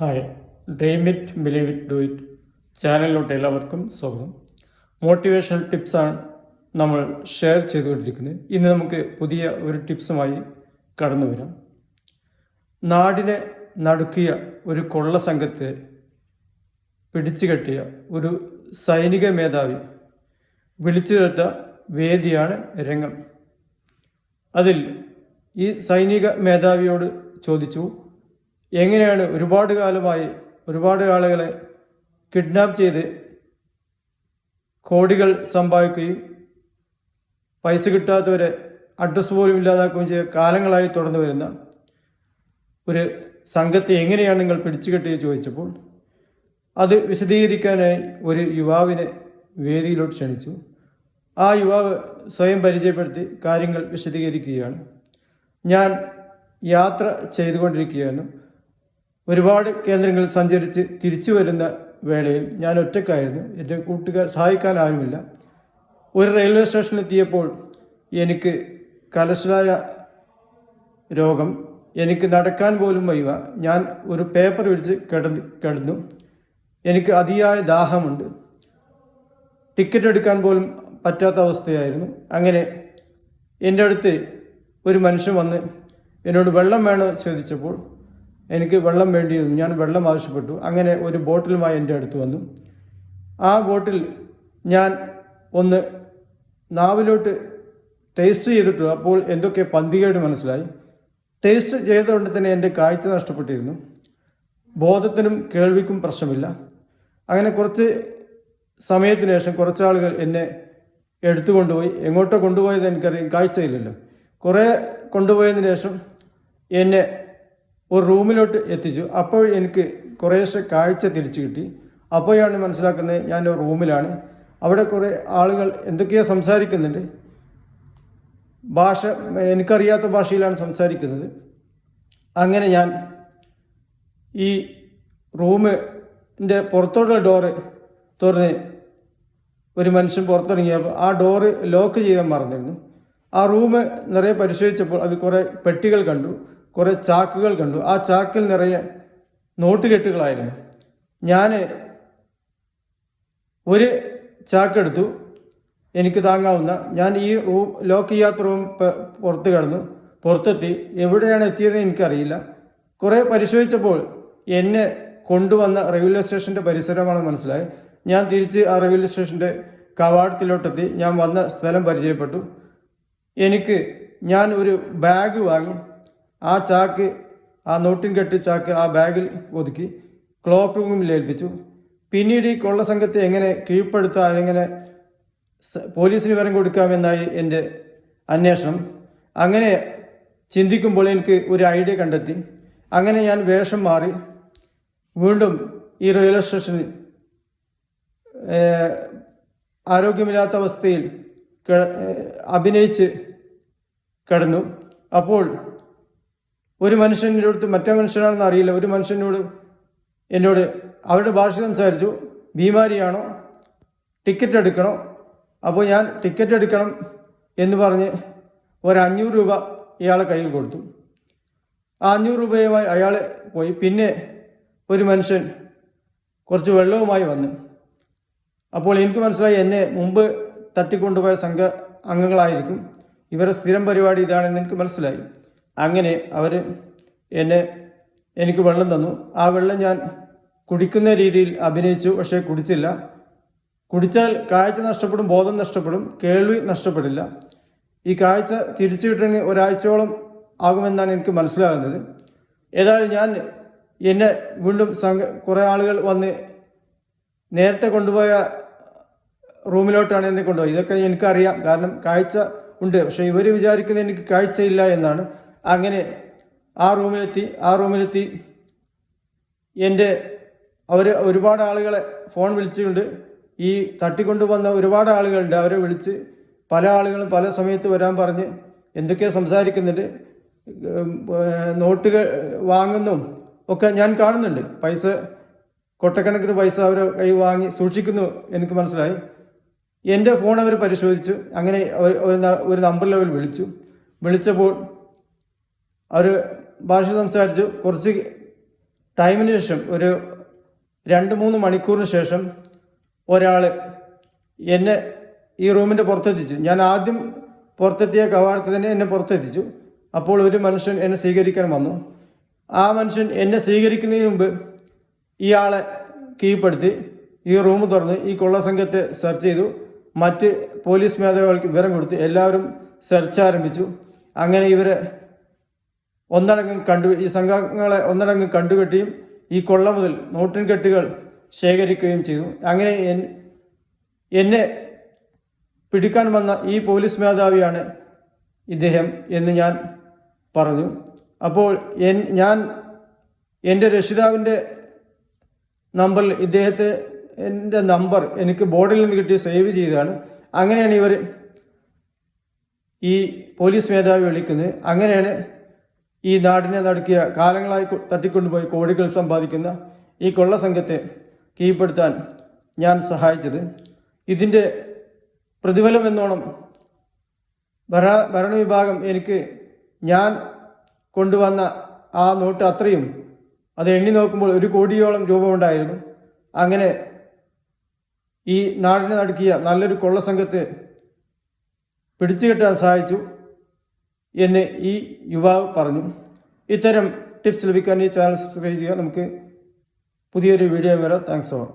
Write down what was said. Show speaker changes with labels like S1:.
S1: Hi dream it believe it do it ചാനലിലോട്ട് എല്ലാവർക്കും സ്വാഗതം. Motivational ടിപ്സാണ് നമ്മൾ ഷെയർ ചെയ്തുകൊണ്ടിരിക്കുന്നത്. ഇന്ന് നമുക്ക് പുതിയ ഒരു ടിപ്സുമായി കടന്നു വരാം. നാടിനെ നടുക്കിയ ഒരു കൊള്ള സംഘത്തെ പിടിച്ചു ഒരു സൈനിക മേധാവി വിളിച്ചു ചേർത്ത വേദിയാണ് രംഗം. അതിൽ ഈ സൈനിക മേധാവിയോട് ചോദിച്ചു എങ്ങനെയാണ് ഒരുപാട് കാലമായി ഒരുപാട് ആളുകളെ കിഡ്നാപ്പ് ചെയ്ത് കോടികൾ സമ്പാദിക്കുകയും പൈസ കിട്ടാത്തവരെ അഡ്രസ്സ് പോലും ഇല്ലാതാക്കുകയും ചെയ്ത് കാലങ്ങളായി തുടർന്നു വരുന്ന ഒരു സംഘത്തെ എങ്ങനെയാണ് നിങ്ങൾ പിടിച്ചു പിടിച്ചുകെട്ടിയത് ചോദിച്ചപ്പോൾ അത് വിശദീകരിക്കാനായി ഒരു യുവാവിനെ വേദിയിലോട്ട് ക്ഷണിച്ചു. ആ യുവാവ് സ്വയം പരിചയപ്പെടുത്തി കാര്യങ്ങൾ വിശദീകരിക്കുകയാണ്. ഞാൻ യാത്ര ചെയ്തുകൊണ്ടിരിക്കുകയായിരുന്നു ഒരുപാട് കേന്ദ്രങ്ങൾ സഞ്ചരിച്ച് തിരിച്ചു വരുന്ന വേളയിൽ ഞാൻ ഒറ്റക്കായിരുന്നു എന്റെ കൂട്ടുകാർ സഹായിക്കാൻ ആരുമില്ല. ഒരു റെയിൽവേ സ്റ്റേഷനിലെത്തിയപ്പോൾ എനിക്ക് കലശലായ രോഗം എനിക്ക് നടക്കാൻ പോലും വയ്യ. ഞാൻ ഒരു പേപ്പർ വിരിച്ച് കിടന്ന് കിടന്നു. എനിക്ക് അതിയായ ദാഹമുണ്ട്. ടിക്കറ്റ് എടുക്കാൻ പോലും പറ്റാത്ത അവസ്ഥയായിരുന്നു. അങ്ങനെ എന്റെ അടുത്ത് ഒരു മനുഷ്യൻ വന്ന് എന്നോട് വെള്ളം വേണോ? ചോദിച്ചപ്പോൾ എനിക്ക് വെള്ളം വേണ്ടിയിരുന്നു. ഞാൻ വെള്ളം ആവശ്യപ്പെട്ടു. അങ്ങനെ ഒരു ബോട്ടിലുമായി എന്റെ അടുത്ത് വന്നു. ആ ബോട്ടിൽ ഞാൻ ഒന്ന് നാവിലോട്ട് ടേസ്റ്റ് ചെയ്തിട്ടു. അപ്പോൾ എന്തൊക്കെ പന്തികേട് മനസ്സിലായി. ടേസ്റ്റ് ചെയ്തതുകൊണ്ട് തന്നെ എന്റെ കാഴ്ച നഷ്ടപ്പെട്ടിരുന്നു. ബോധത്തിനും കേൾവിക്കും പ്രശ്നമില്ല. അങ്ങനെ കുറച്ച് സമയത്തിന് ശേഷം കുറച്ച് ആളുകൾ എന്നെ എടുത്തു കൊണ്ടുപോയി. എങ്ങോട്ടോ കൊണ്ടുപോയത് എനിക്കറിയാം കാഴ്ചയില്ലല്ലോ. കുറേ കൊണ്ടുപോയതിന് ശേഷം എന്നെ ഒരു റൂമിലോട്ട് എത്തിച്ചു. അപ്പോൾ എനിക്ക് കുറേശ്ശെ കാഴ്ച തിരിച്ചു കിട്ടി. അപ്പോഴാണ് മനസ്സിലാക്കുന്നത് ഞാൻ റൂമിലാണ്. അവിടെ കുറേ ആളുകൾ എന്തൊക്കെയോ സംസാരിക്കുന്നുണ്ട്. ഭാഷ എനിക്കറിയാത്ത ഭാഷയിലാണ് സംസാരിക്കുന്നത്. അങ്ങനെ ഞാൻ ഈ റൂമിന്റെ പുറത്തോട്ടുള്ള ഡോറ് തുറന്ന് ഒരു മനുഷ്യൻ പുറത്തിറങ്ങിയപ്പോൾ ആ ഡോറ് ലോക്ക് ചെയ്യാൻ മറന്നിരുന്നു. ആ റൂം നിറയെ പരിശോധിച്ചപ്പോൾ അത് കുറേ പെട്ടികൾ കണ്ടു. കുറേ ചാക്കുകൾ കണ്ടു. ആ ചാക്കിൽ നിറയെ നോട്ടുകെട്ടുകളായിരുന്നു. ഞാൻ ഒരു ചാക്കെടുത്തു. എനിക്ക് താങ്ങാവുന്ന ഞാൻ ഈ റൂം ലോക്ക് ചെയ്യാത്ത റൂം പുറത്ത് കിടന്നു. പുറത്തെത്തി. എവിടെയാണ് എത്തിയതെന്ന് എനിക്കറിയില്ല. കുറേ പരിശോധിച്ചപ്പോൾ എന്നെ കൊണ്ടുവന്ന റെയിൽവേ സ്റ്റേഷന്റെ പരിസരമാണ് മനസ്സിലായത്. ഞാൻ തിരിച്ച് ആ റെയിൽവേ സ്റ്റേഷന്റെ കവാടത്തിലോട്ടെത്തി. ഞാൻ വന്ന സ്ഥലം പരിചയപ്പെട്ടു. എനിക്ക് ഞാൻ ഒരു ബാഗ് വാങ്ങി. ആ ചാക്ക് ആ നോട്ടിൻ കെട്ടി ചാക്ക് ആ ബാഗിൽ ഒതുക്കി ക്ലോക്ക് റൂമിൽ ഏൽപ്പിച്ചു. പിന്നീട് ഈ കൊള്ള സംഘത്തെ എങ്ങനെ കീഴ്പ്പെടുത്താൻ എങ്ങനെ പോലീസിന് വിവരം കൊടുക്കാമെന്നായി എന്റെ അന്വേഷണം. അങ്ങനെ ചിന്തിക്കുമ്പോൾ എനിക്ക് ഒരു ഐഡിയ കണ്ടെത്തി. അങ്ങനെ ഞാൻ വേഷം മാറി വീണ്ടും ഈ റെയിൽവേ സ്റ്റേഷനിൽ ആരോഗ്യമില്ലാത്ത അവസ്ഥയിൽ അഭിനയിച്ച് കിടന്നു. അപ്പോൾ ഒരു മനുഷ്യന്റെ അടുത്ത് മറ്റേ മനുഷ്യനാണെന്ന് അറിയില്ല. ഒരു മനുഷ്യനോട് എന്നോട് അവരുടെ ഭാഷ സംസാരിച്ചു. ബീമാരിയാണോ ടിക്കറ്റ് എടുക്കണോ? അപ്പോൾ ഞാൻ ടിക്കറ്റ് എടുക്കണം എന്ന് പറഞ്ഞ് ഒരു അഞ്ഞൂറ് രൂപ ഇയാളെ കയ്യിൽ കൊടുത്തു. ആ അഞ്ഞൂറ് രൂപയുമായി അയാൾ പോയി. പിന്നെ ഒരു മനുഷ്യൻ കുറച്ച് വെള്ളവുമായി വന്നു. അപ്പോൾ എനിക്ക് മനസ്സിലായി എന്നെ മുമ്പ് തട്ടിക്കൊണ്ടുപോയ സംഘ അംഗങ്ങളായിരിക്കും. ഇവരുടെ സ്ഥിരം പരിപാടി ഇതാണെന്ന് എനിക്ക് മനസ്സിലായി. അങ്ങനെ അവർ എന്നെ എനിക്ക് വെള്ളം തന്നു. ആ വെള്ളം ഞാൻ കുടിക്കുന്ന രീതിയിൽ അഭിനയിച്ചു പക്ഷേ കുടിച്ചില്ല. കുടിച്ചാൽ കാഴ്ച നഷ്ടപ്പെടും ബോധം നഷ്ടപ്പെടും കേൾവി നഷ്ടപ്പെടില്ല. ഈ കാഴ്ച തിരിച്ചു കിട്ടണമെങ്കിൽ ഒരാഴ്ചയോളം ആകുമെന്നാണ് എനിക്ക് മനസ്സിലാകുന്നത്. ഏതായാലും ഞാൻ എന്നെ വീണ്ടും സംഘ കുറേ ആളുകൾ വന്ന് നേരത്തെ കൊണ്ടുപോയ റൂമിലോട്ടാണ് എന്നെ കൊണ്ടുപോയത്. ഇതൊക്കെ എനിക്കറിയാം. കാരണം കാഴ്ച ഉണ്ട്. പക്ഷേ ഇവർ വിചാരിക്കുന്നത് എനിക്ക് കാഴ്ചയില്ല എന്നാണ്. അങ്ങനെ ആ റൂമിലെത്തി ആ റൂമിലെത്തി. എന്റെ അവർ ഒരുപാട് ആളുകളെ ഫോൺ വിളിച്ചുകൊണ്ട് ഈ തട്ടിക്കൊണ്ടുവന്ന ഒരുപാട് ആളുകളുണ്ട്. അവരെ വിളിച്ച് പല ആളുകളും പല സമയത്ത് വരാൻ പറഞ്ഞ് എന്തൊക്കെയോ സംസാരിക്കുന്നുണ്ട്. നോട്ടുകൾ വാങ്ങുന്നു. ഒക്കെ ഞാൻ കാണുന്നുണ്ട്. പൈസ കൊട്ടക്കണക്കിന് പൈസ അവരെ കൈ വാങ്ങി സൂക്ഷിക്കുന്നു എനിക്ക് മനസ്സിലായി. എന്റെ ഫോൺ അവർ പരിശോധിച്ചു. അങ്ങനെ ഒരു നമ്പർ ലെവൽ വിളിച്ചു. വിളിച്ചപ്പോൾ അവർ ഭാഷ സംസാരിച്ചു. കുറച്ച് ടൈമിന് ശേഷം ഒരു രണ്ട് മൂന്ന് മണിക്കൂറിന് ശേഷം ഒരാൾ എന്നെ ഈ റൂമിന്റെ പുറത്തെത്തിച്ചു. ഞാൻ ആദ്യം പുറത്തെത്തിയ കവാടത്തിൽ തന്നെ എന്നെ പുറത്തെത്തിച്ചു. അപ്പോൾ ഒരു മനുഷ്യൻ എന്നെ സ്വീകരിക്കാൻ വന്നു. ആ മനുഷ്യൻ എന്നെ സ്വീകരിക്കുന്നതിന് മുമ്പ് ഇയാളെ കീഴ്പ്പെടുത്തി ഈ റൂം തുറന്ന് ഈ കൊള്ളസംഘത്തെ സെർച്ച് ചെയ്തു. മറ്റ് പോലീസ് മേധാവികൾക്ക് വിവരം കൊടുത്ത് എല്ലാവരും സെർച്ച് ആരംഭിച്ചു. അങ്ങനെ ഇവരെ ഒന്നടങ്കം കണ്ടു ഈ സംഘങ്ങളെ ഒന്നടങ്കം കണ്ടുകെട്ടിയും ഈ കൊള്ള മുതൽ നോട്ടിൻ കെട്ടുകൾ ശേഖരിക്കുകയും ചെയ്തു. അങ്ങനെ എന്നെ പിടിക്കാൻ വന്ന ഈ പോലീസ് മേധാവിയാണ് ഇദ്ദേഹം എന്ന് ഞാൻ പറഞ്ഞു. അപ്പോൾ എൻ ഞാൻ എന്റെ രക്ഷിതാവിന്റെ നമ്പറിൽ ഇദ്ദേഹത്തെ എന്റെ നമ്പർ എനിക്ക് ബോർഡിൽ നിന്ന് കിട്ടി സേവ് ചെയ്തതാണ്. അങ്ങനെയാണ് ഇവർ ഈ പോലീസ് മേധാവി വിളിക്കുന്നത്. അങ്ങനെയാണ് ഈ നാടിനെ നടക്കിയ കാലങ്ങളായി തട്ടിക്കൊണ്ടുപോയി കോടികൾ സമ്പാദിക്കുന്ന ഈ കൊള്ള സംഘത്തെ കീഴ്പ്പെടുത്താൻ ഞാൻ സഹായിച്ചത്. ഇതിന്റെ പ്രതിഫലം എന്നോണം ഭര ഭരണവിഭാഗം എനിക്ക് ഞാൻ കൊണ്ടുവന്ന ആ നോട്ട് അത്രയും. അത് എണ്ണി നോക്കുമ്പോൾ ഒരു കോടിയോളം രൂപ ഉണ്ടായിരുന്നു. അങ്ങനെ ഈ നാടിനെ നടക്കിയ നല്ലൊരു കൊള്ളസംഘത്തെ പിടിച്ചു കെട്ടാൻ സഹായിച്ചു. എന്ന് ഈ യുവാവ് പറഞ്ഞു. ഇത്തരം ടിപ്സ് ലഭിക്കാൻ ഈ ചാനൽ സബ്സ്ക്രൈബ് ചെയ്യുക. നമുക്ക് പുതിയൊരു വീഡിയോ വരാം. Thanks all